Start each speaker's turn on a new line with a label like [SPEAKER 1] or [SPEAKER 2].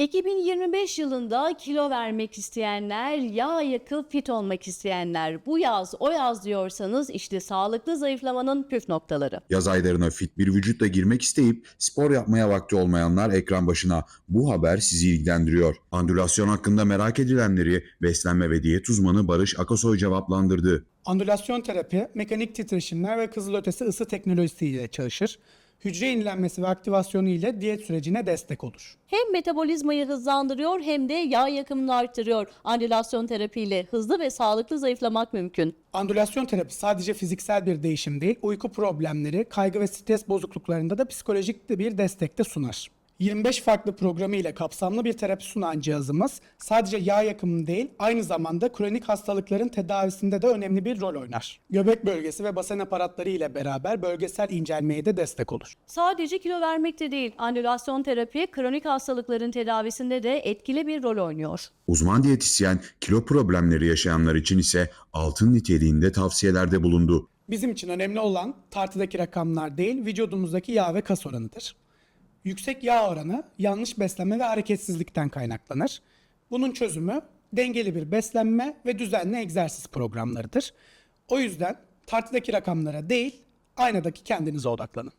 [SPEAKER 1] 2025 yılında kilo vermek isteyenler, yağ yakıp fit olmak isteyenler, bu yaz o yaz diyorsanız işte sağlıklı zayıflamanın püf noktaları.
[SPEAKER 2] Yaz aylarına fit bir vücutla girmek isteyip spor yapmaya vakti olmayanlar ekran başına. Bu haber sizi ilgilendiriyor. Andülasyon hakkında merak edilenleri beslenme ve diyet uzmanı Barış Akasoy cevaplandırdı.
[SPEAKER 3] Andülasyon terapi, mekanik titreşimler ve kızılötesi ısı teknolojisiyle çalışır. Hücre yenilenmesi ve aktivasyonu ile diyet sürecine destek olur.
[SPEAKER 1] Hem metabolizmayı hızlandırıyor hem de yağ yakımını arttırıyor. Andülasyon terapiyle hızlı ve sağlıklı zayıflamak mümkün.
[SPEAKER 3] Andülasyon terapi sadece fiziksel bir değişim değil, uyku problemleri, kaygı ve stres bozukluklarında da psikolojik de bir destek de sunar. 25 farklı programı ile kapsamlı bir terapi sunan cihazımız sadece yağ yakımı değil, aynı zamanda kronik hastalıkların tedavisinde de önemli bir rol oynar. Göbek bölgesi ve basen aparatları ile beraber bölgesel incelmeye de destek olur.
[SPEAKER 1] Sadece kilo vermekte değil, andülasyon terapi kronik hastalıkların tedavisinde de etkili bir rol oynuyor.
[SPEAKER 2] Uzman diyetisyen kilo problemleri yaşayanlar için ise altın niteliğinde tavsiyelerde bulundu.
[SPEAKER 3] Bizim için önemli olan tartıdaki rakamlar değil, vücudumuzdaki yağ ve kas oranıdır. Yüksek yağ oranı yanlış beslenme ve hareketsizlikten kaynaklanır. Bunun çözümü dengeli bir beslenme ve düzenli egzersiz programlarıdır. O yüzden tartıdaki rakamlara değil, aynadaki kendinize odaklanın.